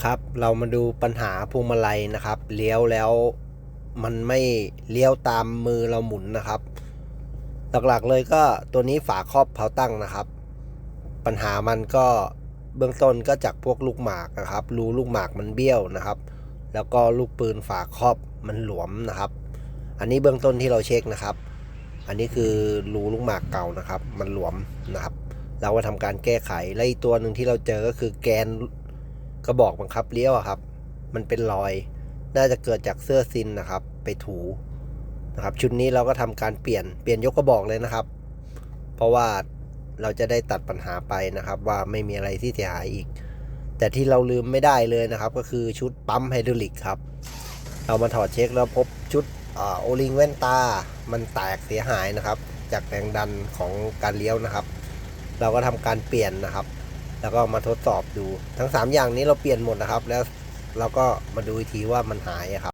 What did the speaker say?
ครับเรามาดูปัญหาพวงมาลัยนะครับ เลี้ยวแล้วมันไม่เลี้ยวตามมือเราหมุนนะครับ หลักๆเลยก็ตัวนี้ฝาครอบเพาตั้งนะครับ ปัญหามันก็เบื้องต้นก็จากพวกลูกหมากนะครับรูลูกหมากมันเบี้ยวนะครับ แล้วก็ลูกปืนฝาครอบมันหลวมนะครับ อันนี้เบื้องต้นที่เราเช็คนะครับ อันนี้คือรูลูกหมากเก่านะครับ มันหลวมนะครับ เราก็ทำการแก้ไขและอีกตัวหนึ่งที่เราเจอก็คือแกน กระบอกบังคับเลี้ยวอะครับ มันเป็นรอย น่าจะเกิดจากเสื้อซินนะครับ ไปถูนะครับ ชุดนี้เราก็ทำการเปลี่ยนเปลี่ยนยกกระบอกเลยนะครับ เพราะว่าเราจะได้ตัดปัญหาไปนะครับ ว่าไม่มีอะไรที่เสียหายอีก แต่ที่เราลืมไม่ได้เลยนะครับ ก็คือชุดปั๊มไฮดรอลิกครับ เรามาถอดเช็คแล้วพบชุดโอลิงแว่นตา มันแตกเสียหายนะครับ จากแรงดันของการเลี้ยวนะครับ เราก็ทำการเปลี่ยนนะครับ แล้วก็มาทดสอบดูทั้ง 3 อย่างนี้เราเปลี่ยนหมดนะครับ แล้วเราก็มาดูอีกทีว่ามันหายครับ